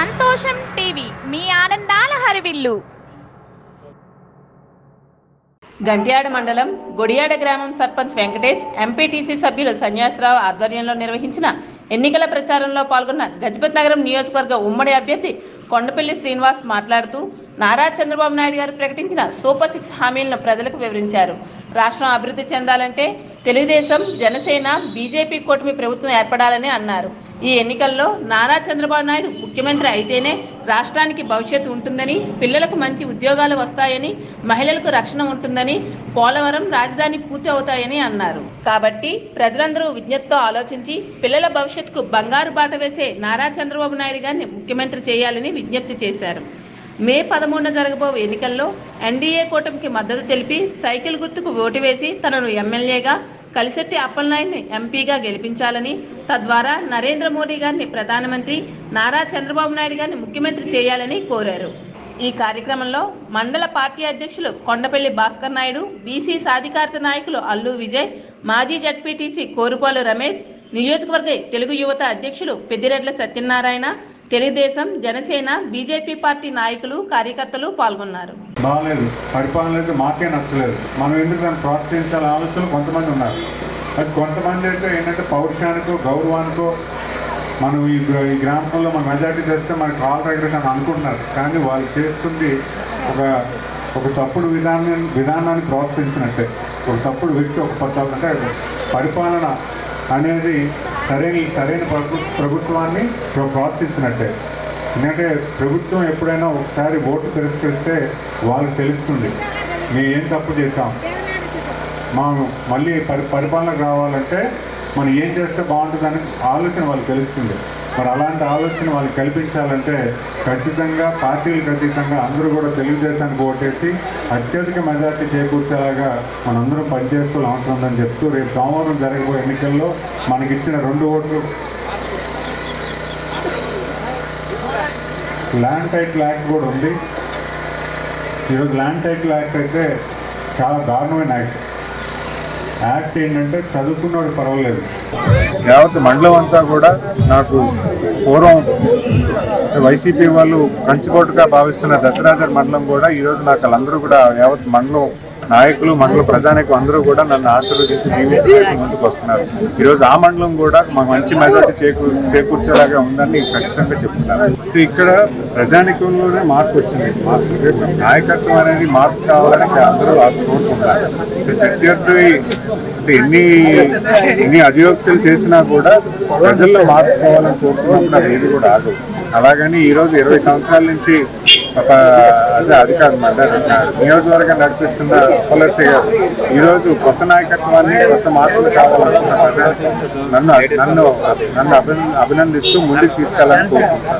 సంతోషం టీవీ. మీ ఆనందాల హరివిల్లు. గంట్యాడ మండలం గొడియాడ గ్రామం సర్పంచ్ వెంకటేష్ ఎంపీటీసీ సభ్యులు సన్యాసరావు ఆధ్వర్యంలో నిర్వహించిన ఎన్నికల ప్రచారంలో పాల్గొన్న గజపతి నగరం నియోజకవర్గ ఉమ్మడి అభ్యర్థి కొండపల్లి శ్రీనివాస్ మాట్లాడుతూ నారా చంద్రబాబు నాయుడు గారు ప్రకటించిన సూపర్ సిక్స్ హామీలను ప్రజలకు వివరించారు. రాష్ట్రం అభివృద్ధి చెందాలంటే తెలుగుదేశం జనసేన బీజేపీ కూటమి ప్రభుత్వం ఏర్పడాలని అన్నారు. ఈ ఎన్నికల్లో నారా చంద్రబాబు నాయుడు ముఖ్యమంత్రి అయితేనే రాష్ట్రానికి భవిష్యత్తు ఉంటుందని పిల్లలకు మంచి ఉద్యోగాలు వస్తాయని మహిళలకు రక్షణ ఉంటుందని పోలవరం రాజధాని పూర్తి అవుతాయని అన్నారు. కాబట్టి ప్రజలందరూ విజ్ఞతతో ఆలోచించి పిల్లల భవిష్యత్తుకు బంగారు బాట వేసే నారా చంద్రబాబు నాయుడు గారిని ముఖ్యమంత్రి చేయాలని విజ్ఞప్తి చేశారు. మే పదమూడున జరగబో ఎన్నికల్లో ఎన్డీఏ కూటమికి మద్దతు తెలిపి సైకిల్ గుర్తుకు ఓటు వేసి తనను ఎమ్మెల్యేగా కలిసెట్టి అప్పలనాయుడిని ఎంపీగా గెలిపించాలని తద్వారా నరేంద్ర మోడీ గారిని ప్రధానమంత్రి నారా చంద్రబాబు నాయుడు గారిని ముఖ్యమంత్రి చేయాలని కోరారు. ఈ కార్యక్రమంలో మండల పార్టీ అధ్యక్షులు కొండపల్లి భాస్కర్ నాయుడు బీసీ సాధికారత నాయకులు అల్లు విజయ్ మాజీ జడ్పీటీసీ కోరుపాలు రమేష్ నియోజకవర్గ తెలుగు యువత అధ్యక్షులు పెద్దిరెడ్ల సత్యనారాయణ తెలుగుదేశం జనసేన బీజేపీ పార్టీ నాయకులు కార్యకర్తలు పాల్గొన్నారు. బాగాలేదు. పరిపాలన మాకే నచ్చలేదు. మనం ఎందుకు దాన్ని ప్రోత్సహించాల ఆలోచనలు కొంతమంది ఉన్నారు. అది కొంతమంది అయితే ఏంటంటే పౌరుషానికో గౌరవానికో మనం ఈ ఈ గ్రామంలో మన మెజార్టీ చేస్తే మన కాల్ రైడర్ అని అనుకుంటున్నారు. కానీ వాళ్ళు చేస్తుంది ఒక ఒక తప్పుడు విధానం విధానాన్ని ప్రోత్సహించినట్టే. ఒక తప్పుడు వ్యక్తి ఒక పద్ధతి అంటే పరిపాలన అనేది సరైన సరైన ప్రభుత్వాన్ని ప్ర- ప్రోత్సహించినట్టే ఎందుకంటే ప్రభుత్వం ఎప్పుడైనా ఒకసారి ఓటు తిరస్కరిస్తే వాళ్ళకి తెలుస్తుంది. మేము ఏం తప్పు చేసాం మనం మళ్ళీ పరి పరిపాలన రావాలంటే మనం ఏం చేస్తే బాగుంటుందని ఆలోచన వాళ్ళకి తెలుస్తుంది. మరి అలాంటి ఆలోచన వాళ్ళకి కల్పించాలంటే ఖచ్చితంగా పార్టీలకు అతీతంగా అందరూ కూడా తెలుగుదేశానికి ఓటేసి అత్యధిక మెజార్టీ చేకూర్చేలాగా మనందరం పనిచేసుకోవాలి అవసరం ఉందని చెప్తూ రేపు సోమవారం జరగబోయే ఎన్నికల్లో మనకిచ్చిన రెండు ఓట్లు. ల్యాండ్ టైటిల్ యాక్ట్ కూడా ఉంది. ఈరోజు ల్యాండ్ టైటిల్ యాక్ట్ అయితే చాలా దారుణమైన యాక్ట్. యాక్ట్ ఏంటంటే చదువుకున్నాడు పర్వాలేదు. యావత్ మండలం అంతా కూడా నాకు పూర్వం వైసీపీ వాళ్ళు కంచుకోటగా భావిస్తున్న దత్తరాజర్ మండలం కూడా ఈరోజు నాకు వాళ్ళందరూ కూడా యావత్ మండలం నాయకులు మండల ప్రజానికులు అందరూ కూడా నన్ను ఆశీర్వదించి దీవించడానికి ముందుకు వస్తున్నారు. ఈరోజు ఆ మండలం కూడా మాకు మంచి మెజార్టీ చేకూ చేకూర్చేలాగా ఉందని ఖచ్చితంగా చెప్తున్నారు. ఇక్కడ ప్రజానికంలోనే మార్పు వచ్చింది. మార్పు నాయకత్వం అనేది మార్పు కావాలని అందరూ కోరుకుంటున్నారు ప్రత్యర్థి అంటే ఎన్ని ఎన్ని అధియోక్తులు చేసినా కూడా ప్రజల్లో మార్పు కావాలని కోరుకున్నప్పుడు అది ఏది కూడా ఆగదు. అలాగని ఈరోజు ఇరవై సంవత్సరాల నుంచి ఒక అదే అది కాదు మాట నియోజకవర్గం నడిపిస్తున్న అప్పలర్సి గారు ఈరోజు కొత్త నాయకత్వాన్ని కొత్త మార్పులు కావాలనుకుంటున్నారు నన్ను నన్ను నన్ను అభిన- అభినందిస్తూ ముందుకు తీసుకెళ్ళాలని కోరుకుంటున్నాను.